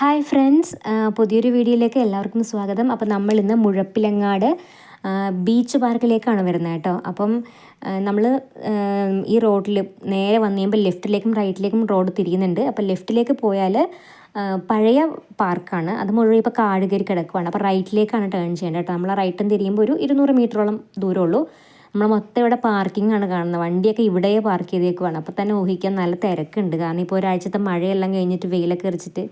Hi friends പുതിയൊരു വീഡിയോയിലേക്ക് എല്ലാവർക്കും സ്വാഗതം. അപ്പം നമ്മൾ ഇന്ന് മുഴപ്പിലങ്ങാട് ബീച്ച് പാർക്കിലേക്കാണ് വരുന്നത് കേട്ടോ. അപ്പം നമ്മൾ ഈ റോഡിൽ നേരെ വന്നു കഴിയുമ്പോൾ ലെഫ്റ്റിലേക്കും റൈറ്റിലേക്കും റോഡ് തിരിയുന്നുണ്ട്. അപ്പം ലെഫ്റ്റിലേക്ക് പോയാൽ പഴയ പാർക്കാണ് അത് മുഴുവൻ ഇപ്പോൾ കാട് കയറി കിടക്കുവാണ്. അപ്പോൾ റൈറ്റിലേക്കാണ് ടേൺ ചെയ്യേണ്ടത് കേട്ടോ. നമ്മൾ റൈറ്റും തിരിയുമ്പോൾ ഒരു ഇരുന്നൂറ് മീറ്ററോളം ദൂരമുള്ളൂ നമ്മൾ മൊത്തം ഇവിടെ പാർക്കിംഗ് ആണ് കാണുന്നത്. വണ്ടിയൊക്കെ ഇവിടെ പാർക്ക് ചെയ്തേക്കുവാണ്. അപ്പോൾ തന്നെ ഊഹിക്കാൻ നല്ല തിരക്കുണ്ട്. കാരണം ഇപ്പോൾ ഒരാഴ്ചത്തെ മഴയെല്ലാം കഴിഞ്ഞിട്ട് വെയിലൊക്കെ എറിച്ചിട്ട്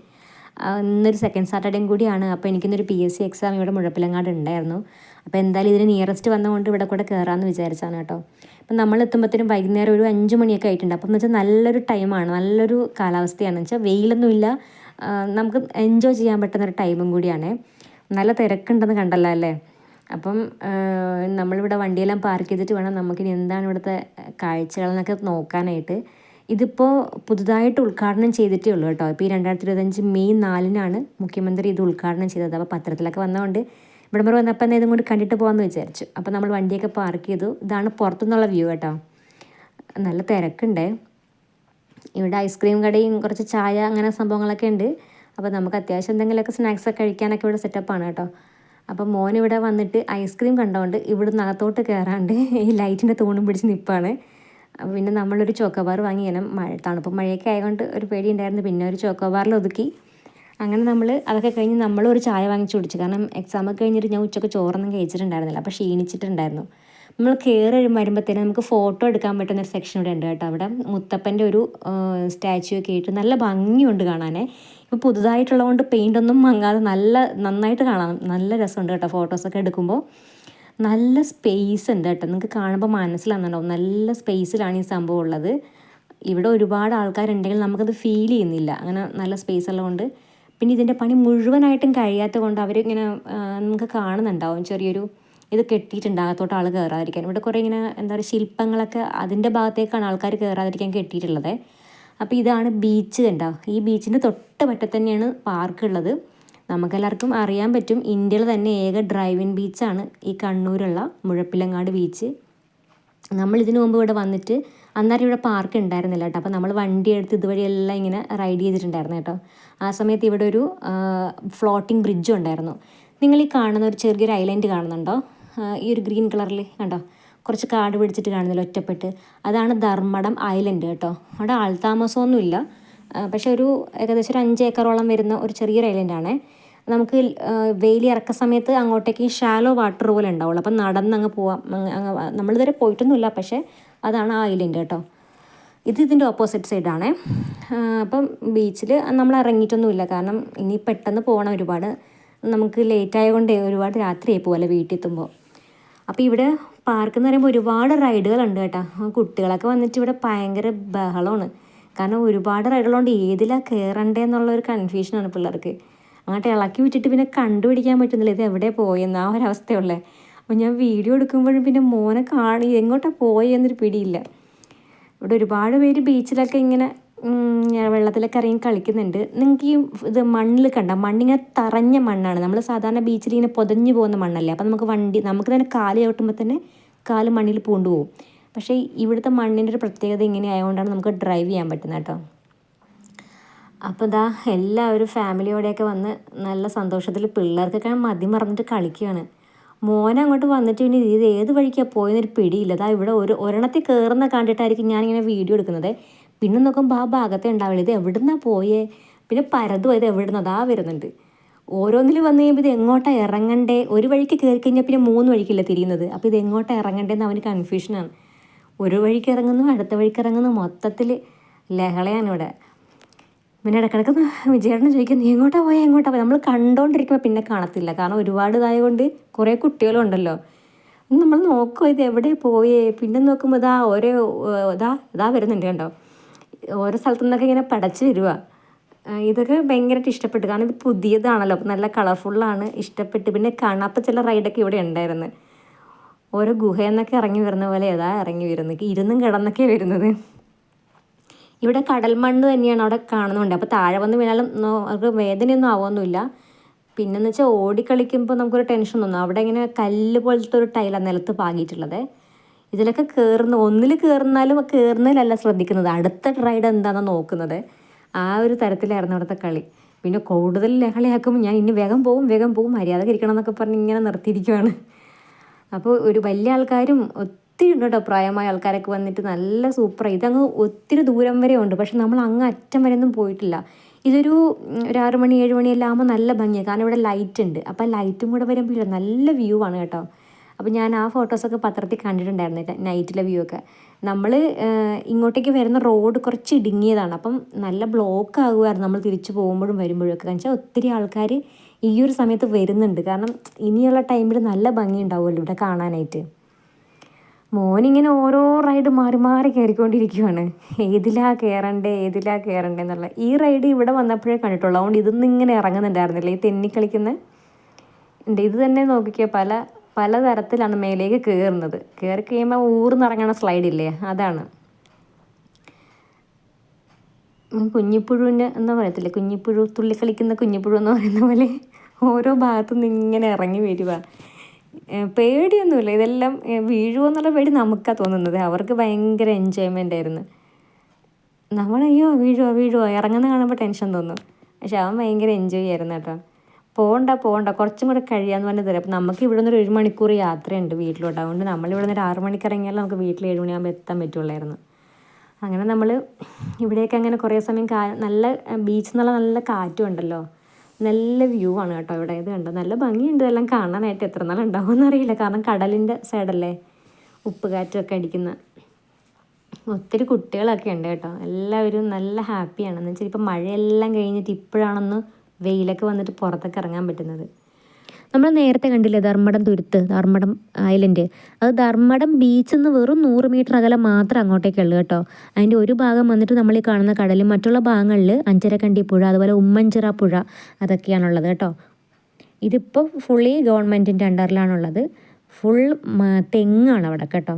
ഇന്നൊരു സെക്കൻഡ് സാറ്റർഡേയും കൂടിയാണ്. അപ്പോൾ എനിക്കിന്നൊരു പി എസ് സി എക്സാം ഇവിടെ മുഴപ്പിലങ്ങാട് ഉണ്ടായിരുന്നു. അപ്പോൾ എന്തായാലും ഇതിന് നിയറസ്റ്റ് വന്നതുകൊണ്ട് ഇവിടെ കൂടെ കയറാമെന്ന് വിചാരിച്ചാണ് കേട്ടോ. അപ്പം നമ്മൾ എത്തുമ്പോഴത്തേനും വൈകുന്നേരം ഒരു അഞ്ച് മണിയൊക്കെ ആയിട്ടുണ്ട്. അപ്പം എന്ന് വെച്ചാൽ നല്ലൊരു ടൈമാണ് നല്ലൊരു കാലാവസ്ഥയാണെന്ന് വെച്ചാൽ വെയിലൊന്നുമില്ല നമുക്ക് എൻജോയ് ചെയ്യാൻ പറ്റുന്നൊരു ടൈമും കൂടിയാണ്. നല്ല തിരക്കുണ്ടെന്ന് കണ്ടല്ലോ അല്ലേ? അപ്പം നമ്മളിവിടെ വണ്ടിയെല്ലാം പാർക്ക് ചെയ്തിട്ട് വേണം. നമുക്കിനി എന്താണ് ഇവിടുത്തെ കാഴ്ചകളെന്നൊക്കെ നോക്കാനായിട്ട്. ഇതിപ്പോൾ പുതുതായിട്ട് ഉദ്ഘാടനം ചെയ്തിട്ടേ ഉള്ളൂ കേട്ടോ. ഇപ്പോൾ ഈ രണ്ടായിരത്തി ഇരുപത്തഞ്ച് മെയ് നാലിനാണ് മുഖ്യമന്ത്രി ഇത് ഉദ്ഘാടനം ചെയ്തത്. അപ്പോൾ പത്രത്തിലൊക്കെ വന്നതുകൊണ്ട് ഇവിടെ വരെ വന്നപ്പോൾ എന്നാൽ ഇതും കൂടി കണ്ടിട്ട് പോകാമെന്ന് വിചാരിച്ചു. അപ്പോൾ നമ്മൾ വണ്ടിയൊക്കെ പാർക്ക് ചെയ്തു. ഇതാണ് പുറത്തുനിന്നുള്ള വ്യൂ കേട്ടോ. നല്ല തിരക്കുണ്ട്. ഇവിടെ ഐസ്ക്രീം കടയും കുറച്ച് ചായ അങ്ങനെ സംഭവങ്ങളൊക്കെ ഉണ്ട്. അപ്പോൾ നമുക്ക് അത്യാവശ്യം എന്തെങ്കിലുമൊക്കെ സ്നാക്സൊക്കെ കഴിക്കാനൊക്കെ ഇവിടെ സെറ്റപ്പാണ് കേട്ടോ. അപ്പോൾ മോൻ ഇവിടെ വന്നിട്ട് ഐസ്ക്രീം കണ്ടുകൊണ്ട് ഇവിടുന്ന് അകത്തോട്ട് കയറാണ്ട് ഈ ലൈറ്റിന്റെ തൂണും പിടിച്ച് നിൽപ്പാണ് പിന്നെ നമ്മളൊരു ചോക്കോബാർ വാങ്ങി ഇങ്ങനെ മഴ തണുപ്പ് മഴയൊക്കെ ആയതുകൊണ്ട് ഒരു പേടി ഉണ്ടായിരുന്നു പിന്നെ ഒരു ചോക്കോബാറിൽ ഒതുക്കി. അങ്ങനെ നമ്മൾ അതൊക്കെ കഴിഞ്ഞ് നമ്മളൊരു ചായ വാങ്ങിച്ചു കുടിച്ചു. കാരണം എക്സാം ഒക്കെ കഴിഞ്ഞിട്ട് ഞാൻ ഉച്ചയ്ക്ക് ചോറൊന്നും കഴിച്ചിട്ടുണ്ടായിരുന്നില്ല. അപ്പോൾ ക്ഷീണിച്ചിട്ടുണ്ടായിരുന്നു. നമ്മൾ കയറി വരുമ്പോഴത്തേനും നമുക്ക് ഫോട്ടോ എടുക്കാൻ പറ്റുന്ന ഒരു സെക്ഷൻ ഇവിടെ ഉണ്ട് കേട്ടോ. അവിടെ മുത്തപ്പന്റെ ഒരു സ്റ്റാച്ചു ഒക്കെ ആയിട്ട് നല്ല ഭംഗിയുണ്ട് കാണാനേ. ഇപ്പോൾ പുതുതായിട്ടുള്ളതുകൊണ്ട് പെയിന്റ് ഒന്നും മങ്ങാതെ നല്ല നന്നായിട്ട് കാണാം. നല്ല രസമുണ്ട് കേട്ടോ ഫോട്ടോസൊക്കെ എടുക്കുമ്പോൾ നല്ല സ്പേസ് ഉണ്ട് കേട്ടോ. നിങ്ങൾക്ക് കാണുമ്പോൾ മനസ്സിലാകുന്നുണ്ടാവും നല്ല സ്പേസിലാണ് ഈ സംഭവം ഉള്ളത്. ഇവിടെ ഒരുപാട് ആൾക്കാരുണ്ടെങ്കിൽ നമുക്കത് ഫീൽ ചെയ്യുന്നില്ല. അങ്ങനെ നല്ല സ്പേസ് ഉള്ളതുകൊണ്ട്. പിന്നെ ഇതിന്റെ പണി മുഴുവനായിട്ടും കഴിയാത്ത കൊണ്ട് അവരിങ്ങനെ നമുക്ക് കാണുന്നുണ്ടാവും. ചെറിയൊരു ഇത് കെട്ടിയിട്ടുണ്ട്. അകത്തോട്ട് ആൾ കയറാതിരിക്കാൻ ഇവിടെ കുറേ ഇങ്ങനെ എന്താ പറയുക ശില്പങ്ങളൊക്കെ അതിന്റെ ഭാഗത്തേക്കാണ് ആൾക്കാർ കയറാതിരിക്കാൻ കെട്ടിയിട്ടുള്ളത്. അപ്പോൾ ഇതാണ് ബീച്ച് കണ്ടോ? ഈ ബീച്ചിന്റെ തൊട്ട് പറ്റത്തന്നെയാണ് പാർക്ക് ഉള്ളത്. നമുക്കെല്ലാവർക്കും അറിയാൻ പറ്റും ഇന്ത്യയിൽ തന്നെ ഏക ഡ്രൈവിൻ ബീച്ചാണ് ഈ കണ്ണൂരുള്ള മുഴപ്പിലങ്ങാട് ബീച്ച് നമ്മൾ ഇതിനു മുമ്പ് ഇവിടെ വന്നിട്ട് അന്നേരം ഇവിടെ പാർക്ക് ഉണ്ടായിരുന്നില്ല കേട്ടോ. അപ്പോൾ നമ്മൾ വണ്ടി എടുത്ത് ഇതുവഴിയെല്ലാം ഇങ്ങനെ റൈഡ് ചെയ്തിട്ടുണ്ടായിരുന്നു കേട്ടോ. ആ സമയത്ത് ഇവിടെ ഒരു ഫ്ലോട്ടിംഗ് ബ്രിഡ്ജും ഉണ്ടായിരുന്നു. നിങ്ങൾ ഈ കാണുന്ന ഒരു ചെറിയൊരു ഐലൻഡ് കാണുന്നുണ്ടോ? ഈ ഒരു ഗ്രീൻ കളറിൽ കണ്ടോ? കുറച്ച് കാട് പിടിച്ചിട്ട് കാണുന്നില്ല ഒറ്റപ്പെട്ട്. അതാണ് ധർമ്മടം ഐലൻഡ് കേട്ടോ. അവിടെ ആൾതാമസമൊന്നുമില്ല പക്ഷെ ഒരു ഏകദേശം ഒരു അഞ്ച് ഏക്കറോളം വരുന്ന ഒരു ചെറിയൊരു ഐലൻഡാണേ നമുക്ക് വെയിൽ ഇറക്ക സമയത്ത് അങ്ങോട്ടേക്ക് ഷാലോ വാട്ടർ പോലെ ഉണ്ടാവുള്ളൂ. അപ്പം നടന്ന് അങ്ങ് പോവാം. അങ്ങ് നമ്മളിതുവരെ പോയിട്ടൊന്നുമില്ല. പക്ഷേ അതാണ് ആ ഐലൻഡ് കേട്ടോ. ഇത് ഇതിന്റെ ഓപ്പോസിറ്റ് സൈഡാണേ അപ്പം ബീച്ചിൽ നമ്മൾ ഇറങ്ങിയിട്ടൊന്നുമില്ല. കാരണം ഇനി പെട്ടെന്ന് പോകണം ഒരുപാട്. നമുക്ക് ലേറ്റ് ആയതുകൊണ്ട് ഒരുപാട് രാത്രിയായി പോകല്ലേ വീട്ടിൽ എത്തുമ്പോൾ അപ്പോൾ ഇവിടെ പാർക്ക് എന്ന് പറയുമ്പോൾ ഒരുപാട് റൈഡുകളുണ്ട് കേട്ടോ. കുട്ടികളൊക്കെ വന്നിട്ട് ഇവിടെ ഭയങ്കര ബഹളമാണ്. കാരണം ഒരുപാട് റൈഡുകളുണ്ട് ഏതിലാണ് കയറണ്ടേ ഒരു കൺഫ്യൂഷനാണ് പിള്ളേർക്ക്. അങ്ങോട്ട് ഇളക്കി വിട്ടിട്ട് പിന്നെ കണ്ടുപിടിക്കാൻ പറ്റുന്നില്ല. ഇത് എവിടെ പോയെന്ന് ആ ഒരവസ്ഥയുള്ളേ. അപ്പോൾ ഞാൻ വീഡിയോ എടുക്കുമ്പോഴും പിന്നെ മോനെ കാണി എങ്ങോട്ടാണ് പോയെന്നൊരു പിടിയില്ല. ഇവിടെ ഒരുപാട് പേര് ബീച്ചിലൊക്കെ ഇങ്ങനെ വെള്ളത്തിലൊക്കെ ഇറങ്ങി കളിക്കുന്നുണ്ട്. നിങ്ങൾക്ക് ഈ ഇത് മണ്ണിൽ കണ്ട മണ്ണിങ്ങനെ തറഞ്ഞ മണ്ണാണ്. നമ്മൾ സാധാരണ ബീച്ചിൽ ഇങ്ങനെ പൊതഞ്ഞു പോകുന്ന മണ്ണല്ലേ? അപ്പം നമുക്ക് വണ്ടി നമുക്ക് തന്നെ കാൽ ചവിട്ടുമ്പോൾ തന്നെ കാൽ മണ്ണിൽ പൂണ്ടുപോകും പക്ഷേ ഇവിടുത്തെ മണ്ണിന്റെ ഒരു പ്രത്യേകത ഇങ്ങനെ ആയതുകൊണ്ടാണ് നമുക്ക് ഡ്രൈവ് ചെയ്യാൻ പറ്റുന്നത് കേട്ടോ. അപ്പോൾ ഇതാ എല്ലാവരും ഫാമിലിയോടെയൊക്കെ വന്ന് നല്ല സന്തോഷത്തിൽ പിള്ളേർക്കൊക്കെ മതി മറന്നിട്ട് കളിക്കുകയാണ് മോൻ അങ്ങോട്ട് വന്നിട്ട് പിന്നെ ഇത് ഏത് വഴിക്കാണ് പോയെന്നൊരു പിടിയില്ല. അതാ ഇവിടെ ഒരു ഒരെണ്ണത്തിൽ കയറുന്ന കണ്ടിട്ടായിരിക്കും ഞാനിങ്ങനെ വീഡിയോ എടുക്കുന്നത്. പിന്നെ നോക്കുമ്പോൾ ആ ഭാഗത്തെ ഉണ്ടാവില്ല ഇത് എവിടുന്നാണ് പോയേ? പിന്നെ പരതും ഇത് എവിടുന്ന്? അതാ വരുന്നുണ്ട്. ഓരോന്നിൽ വന്നു കഴിയുമ്പോൾ ഇത് എങ്ങോട്ടാണ് ഇറങ്ങണ്ടേ? ഒരു വഴിക്ക് കയറി കഴിഞ്ഞാൽ പിന്നെ മൂന്ന് വഴിക്കില്ല തിരിയുന്നത്? അപ്പോൾ ഇത് എങ്ങോട്ടാണ് ഇറങ്ങണ്ടേന്ന് അവന് കൺഫ്യൂഷനാണ് ഒരു വഴിക്ക് ഇറങ്ങുന്നു അടുത്ത വഴിക്ക് ഇറങ്ങുന്നു. മൊത്തത്തിൽ ലഹളയാണ് ഇവിടെ. പിന്നെ ഇടക്കിടക്ക് വിജയേട്ടനെ ചോദിക്കും നീ എങ്ങോട്ടാ പോയാൽ എങ്ങോട്ടാ പോയാൽ നമ്മൾ കണ്ടോണ്ടിരിക്കുമ്പോൾ പിന്നെ കാണത്തില്ല. കാരണം ഒരുപാട് ഇതായതുകൊണ്ട് കുറേ കുട്ടികളും ഉണ്ടല്ലോ. നമ്മൾ നോക്കുമോ ഇത് എവിടെ പോയേ? പിന്നെ നോക്കുമ്പോൾ ഇതാ ഓരോ ഇതാ ഇതാ വരുന്നുണ്ട് കണ്ടോ? ഓരോ സ്ഥലത്തു നിന്നൊക്കെ ഇങ്ങനെ പടച്ച് വരിക ഇതൊക്കെ ഭയങ്കരമായിട്ട് ഇഷ്ടപ്പെട്ടു. കാരണം ഇത് പുതിയതാണല്ലോ. അപ്പം നല്ല കളർഫുള്ളാണ് ഇഷ്ടപ്പെട്ട്. പിന്നെ കാണാത്ത ചില റൈഡൊക്കെ ഇവിടെ ഉണ്ടായിരുന്നു. ഓരോ ഗുഹയെന്നൊക്കെ ഇറങ്ങി വരുന്ന പോലെ ഏതാ ഇറങ്ങി വരുന്നത്? ഇരുന്നും കിടന്നൊക്കെ വരുന്നത്. ഇവിടെ കടൽ മണ്ണ് തന്നെയാണ് അവിടെ കാണുന്നുണ്ട്. അപ്പോൾ താഴെ വന്ന് വീണാലും അവർക്ക് വേദനയൊന്നും ആവുമൊന്നുമില്ല പിന്നെന്ന് വെച്ചാൽ ഓടിക്കളിക്കുമ്പോൾ നമുക്കൊരു ടെൻഷൻ തോന്നും. അവിടെ ഇങ്ങനെ കല്ല് പോലത്തെ ഒരു ടൈലാണ് നിലത്ത് പാകിയിട്ടുള്ളത്. ഇതിലൊക്കെ കയറുന്ന ഒന്നിൽ കയറുന്നാലും കയറുന്നതിലല്ല ശ്രദ്ധിക്കുന്നത്. അടുത്ത റൈഡ് എന്താണെന്ന് നോക്കുന്നത്. ആ ഒരു തരത്തിലായിരുന്നു അവിടുത്തെ കളി. പിന്നെ കൂടുതൽ ലഹളയാക്കുമ്പോൾ ഞാൻ ഇനി വേഗം പോകും വേഗം പോകും മര്യാദ ഇരിക്കണം എന്നൊക്കെ പറഞ്ഞ് ഇങ്ങനെ നിർത്തിയിരിക്കുവാണ്. അപ്പോൾ ഒരു വലിയ ആൾക്കാരും ഒത്തിരി ഉണ്ട് കേട്ടോ. പ്രായമായ ആൾക്കാരൊക്കെ വന്നിട്ട് നല്ല സൂപ്പറാണ് ഇതങ്ങ് ഒത്തിരി ദൂരം വരെ ഉണ്ട്. പക്ഷെ നമ്മൾ അങ്ങ് അറ്റം വരെ ഒന്നും പോയിട്ടില്ല. ഇതൊരു ഒരു ആറ് മണി ഏഴ് മണിയെല്ലാം ആകുമ്പോൾ നല്ല ഭംഗിയാണ് കാരണം ഇവിടെ ലൈറ്റ് ഉണ്ട്. അപ്പോൾ ലൈറ്റും കൂടെ വരുമ്പോൾ നല്ല വ്യൂ ആണ് കേട്ടോ. അപ്പോൾ ഞാൻ ആ ഫോട്ടോസൊക്കെ പത്രത്തിൽ കണ്ടിട്ടുണ്ടായിരുന്നു നൈറ്റിലെ വ്യൂ ഒക്കെ. നമ്മൾ ഇങ്ങോട്ടേക്ക് വരുന്ന റോഡ് കുറച്ച് ഇടുങ്ങിയതാണ്. അപ്പം നല്ല ബ്ലോക്ക് ആകുമായിരുന്നു നമ്മൾ തിരിച്ചു പോകുമ്പോഴും വരുമ്പോഴൊക്കെ കാരണം വെച്ചാൽ ഒത്തിരി ആൾക്കാർ ഈ ഒരു സമയത്ത് വരുന്നുണ്ട്. കാരണം ഇനിയുള്ള ടൈമിൽ നല്ല ഭംഗി ഉണ്ടാവുമല്ലോ ഇവിടെ കാണാനായിട്ട്. മോനിങ്ങനെ ഓരോ റൈഡ് മാറി മാറി കയറിക്കൊണ്ടിരിക്കുവാണ് ഏതിലാ കയറണ്ടേ ഏതിലാ കയറണ്ടേ എന്നുള്ള ഈ റൈഡ് ഇവിടെ വന്നപ്പോഴേ കണ്ടിട്ടുള്ളൂ. അതുകൊണ്ട് ഇതൊന്നും ഇങ്ങനെ ഇറങ്ങുന്നുണ്ടായിരുന്നില്ല. ഈ തെന്നി കളിക്കുന്ന ഇത് തന്നെ നോക്കിക്കുക പല പലതരത്തിലാണ് മേലേക്ക് കയറുന്നത് കയറി കഴിയുമ്പോൾ ഊർന്നിറങ്ങണ സ്ലൈഡില്ലേ അതാണ്. കുഞ്ഞിപ്പുഴുവിന് എന്ന് പറയത്തില്ലേ കുഞ്ഞിപ്പുഴു തുള്ളി കളിക്കുന്ന കുഞ്ഞിപ്പുഴു എന്ന് പറയുന്ന പോലെ ഓരോ ഭാഗത്തു നിന്ന് ഇങ്ങനെ ഇറങ്ങി വരിക പേടിയൊന്നുമില്ല. ഇതെല്ലാം വീഴുമോ എന്നുള്ള പേടി നമുക്കാണ് തോന്നുന്നത്. അവർക്ക് ഭയങ്കര എൻജോയ്മെന്റ് ആയിരുന്നു. നമ്മളയ്യോ വീഴുവോ വീഴുവോ ഇറങ്ങുന്ന കാണുമ്പോൾ ടെൻഷൻ തോന്നും. പക്ഷെ അവൻ ഭയങ്കര എൻജോയ് ആയിരുന്നു കേട്ടോ. പോകണ്ട പോകണ്ട കുറച്ചും കൂടെ കഴിയാന്ന് പറഞ്ഞ് തരാം. അപ്പം നമുക്ക് ഇവിടെ നിന്ന് ഒരു മണിക്കൂർ യാത്രയുണ്ട് വീട്ടിലോട്ട്. അതുകൊണ്ട് നമ്മൾ ഇവിടെ നിന്ന് ഒരു ആറ് മണിക്ക് ഇറങ്ങിയാൽ നമുക്ക് വീട്ടിൽ ഏഴ് മണിയാകുമ്പോൾ എത്താൻ പറ്റുള്ളായിരുന്നു. അങ്ങനെ നമ്മൾ ഇവിടേക്ക് അങ്ങനെ കുറേ സമയം കാ നല്ല ബീച്ച് എന്നുള്ള നല്ല കാറ്റും ഉണ്ടല്ലോ. നല്ല വ്യൂ ആണ് കേട്ടോ ഇവിടെ. ഇത് കണ്ടോ? നല്ല ഭംഗിയുണ്ട്. ഇതെല്ലാം കാണാനായിട്ട് എത്ര നാൾ ഉണ്ടാവുമെന്ന് അറിയില്ല. കാരണം കടലിന്റെ സൈഡല്ലേ ഉപ്പ് കാറ്റൊക്കെ അടിക്കുന്ന. ഒത്തിരി കുട്ടികളൊക്കെ ഉണ്ട് കേട്ടോ. എല്ലാവരും നല്ല ഹാപ്പിയാണ് എന്ന് വെച്ചാൽ ഇപ്പം മഴയെല്ലാം കഴിഞ്ഞിട്ട് ഇപ്പോഴാണൊന്ന് വെയിലൊക്കെ വന്നിട്ട് പുറത്തൊക്കെ ഇറങ്ങാൻ പറ്റുന്നത്. നമ്മൾ നേരത്തെ കണ്ടില്ലേ ധർമ്മടം തുരുത്ത് ധർമ്മടം ഐലൻഡ് അത് ധർമ്മടം ബീച്ചിൽ നിന്ന് വെറും നൂറ് മീറ്റർ അകലം മാത്രം അങ്ങോട്ടേക്കുള്ളൂ കേട്ടോ. അതിന്റെ ഒരു ഭാഗം വന്നിട്ട് നമ്മൾ ഈ കാണുന്ന കടലും മറ്റുള്ള ഭാഗങ്ങളിൽ അഞ്ചരക്കണ്ടി പുഴ അതുപോലെ ഉമ്മൻചിറ പുഴ അതൊക്കെയാണുള്ളത് കേട്ടോ. ഇതിപ്പോൾ ഫുള്ളി ഗവൺമെന്റിന്റെ അണ്ടറിലാണുള്ളത് ഫുൾ തെങ്ങാണ് അവിടെ കേട്ടോ.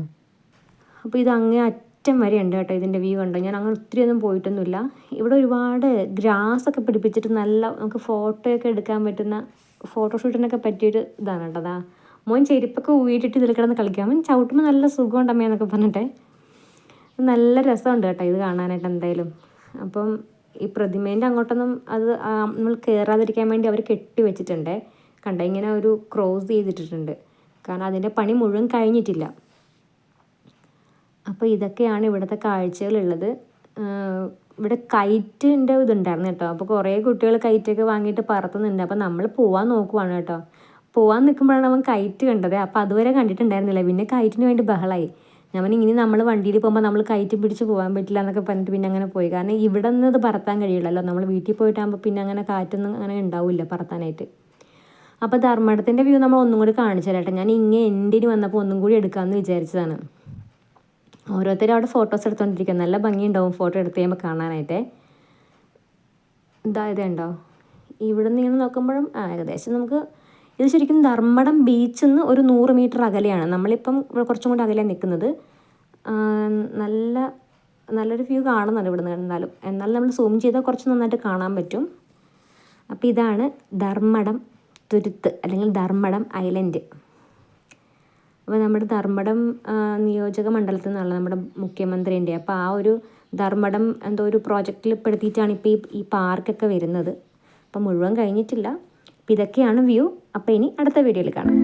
അപ്പോൾ ഇത് അങ്ങേ അറ്റം വരെ ഉണ്ട് കേട്ടോ ഇതിന്റെ വ്യൂ കണ്ടോ. ഞാൻ അങ്ങനെ ഒത്തിരി ഒന്നും പോയിട്ടൊന്നുമില്ല. ഇവിടെ ഒരുപാട് ഗ്രാസ് ഒക്കെ പിടിപ്പിച്ചിട്ട് നല്ല നമുക്ക് ഫോട്ടോയൊക്കെ എടുക്കാൻ പറ്റുന്ന ഫോട്ടോഷൂട്ടിനൊക്കെ പറ്റിയൊരു ഇതാണ് കേട്ടോ മോൻ ചെരുപ്പൊക്കെ ഊയിട്ടിട്ട് ഇതിൽ കിടന്ന് കളിക്കാം. അവൻ ചവിട്ടുമ്പോൾ നല്ല സുഖമുണ്ട് അമ്മയെന്നൊക്കെ പറഞ്ഞിട്ടെ. നല്ല രസമുണ്ട് കേട്ടോ ഇത് കാണാനായിട്ട് എന്തായാലും. അപ്പം ഈ പ്രതിമേന്റെ അങ്ങോട്ടൊന്നും അത് നമ്മൾ കയറാതിരിക്കാൻ വേണ്ടി അവർ കെട്ടി വെച്ചിട്ടുണ്ട്. കണ്ട? ഇങ്ങനെ ഒരു ക്രോസ് ചെയ്തിട്ടിട്ടുണ്ട്. കാരണം അതിന്റെ പണി മുഴുവൻ കഴിഞ്ഞിട്ടില്ല. അപ്പോൾ ഇതൊക്കെയാണ് ഇവിടുത്തെ കാഴ്ചകളുള്ളത്. ഇവിടെ കൈറ്റിന്റെ ഇതുണ്ടായിരുന്നു കേട്ടോ. അപ്പോൾ കുറേ കുട്ടികൾ കൈറ്റൊക്കെ വാങ്ങിയിട്ട് പറത്തുന്നുണ്ട്. അപ്പോൾ നമ്മൾ പോവാൻ നോക്കുവാണ് കേട്ടോ. പോവാൻ നിൽക്കുമ്പോഴാണ് അവൻ കൈറ്റ് കണ്ടത്. അപ്പോൾ അതുവരെ കണ്ടിട്ടുണ്ടായിരുന്നില്ല. പിന്നെ കൈറ്റിന് വേണ്ടി ബഹളായി. ഞാൻ പറഞ്ഞു ഇനി നമ്മൾ വണ്ടിയിൽ പോകുമ്പോൾ നമ്മൾ കയറ്റി പിടിച്ച് പോകാൻ പറ്റില്ല എന്നൊക്കെ പറഞ്ഞിട്ട് പിന്നെ അങ്ങനെ പോയി. കാരണം ഇവിടെ നിന്ന് ഇത് പറത്താൻ കഴിയില്ലല്ലോ. നമ്മൾ വീട്ടിൽ പോയിട്ടാകുമ്പോൾ പിന്നെ അങ്ങനെ കാറ്റൊന്നും അങ്ങനെ ഉണ്ടാവില്ല പറത്താനായിട്ട്. അപ്പോൾ ധർമ്മടത്തിന്റെ വ്യൂ നമ്മൾ ഒന്നും കൂടി കാണിച്ചു തരാട്ടെ ഞാൻ ഇങ്ങനെ എൻഡിന് വന്നപ്പോൾ ഒന്നും കൂടി എടുക്കാമെന്ന് വിചാരിച്ചതാണ്. ഓരോരുത്തരും അവിടെ ഫോട്ടോസ് എടുത്തുകൊണ്ടിരിക്കുക നല്ല ഭംഗിയുണ്ടാവും ഫോട്ടോ എടുത്ത് കഴിയുമ്പോൾ കാണാനായിട്ട്. ഇതാ ഇതുണ്ടോ ഇവിടെ നിന്ന് ഇങ്ങനെ നോക്കുമ്പോഴും ആ ഏകദേശം നമുക്ക് ഇത് ശരിക്കും ധർമ്മടം ബീച്ചിൽ നിന്ന് ഒരു നൂറ് മീറ്റർ അകലെയാണ്. നമ്മളിപ്പം കുറച്ചും കൂടി അകലെ നിൽക്കുന്നത് നല്ല നല്ലൊരു വ്യൂ കാണുന്നുണ്ട് ഇവിടെ നിന്ന് എന്നാലും. എന്നാലും നമ്മൾ സൂം ചെയ്താൽ കുറച്ച് നന്നായിട്ട് കാണാൻ പറ്റും. അപ്പോൾ ഇതാണ് ധർമ്മടം തുരുത്ത് അല്ലെങ്കിൽ ധർമ്മടം ഐലൻഡ് അപ്പോൾ നമ്മുടെ ധർമ്മടം നിയോജക മണ്ഡലത്തിൽ നിന്നുള്ള നമ്മുടെ മുഖ്യമന്ത്രിന്റെ അപ്പോൾ ആ ഒരു ധർമ്മടം എന്തോ ഒരു പ്രോജക്റ്റിൽ പെടുത്തിയിട്ടാണ് ഇപ്പോൾ ഈ ഈ പാർക്കൊക്കെ വരുന്നത്. അപ്പോൾ മുഴുവൻ കഴിഞ്ഞിട്ടില്ല. അപ്പോൾ ഇതൊക്കെയാണ് വ്യൂ. അപ്പോൾ ഇനി അടുത്ത വീഡിയോയിൽ കാണാം.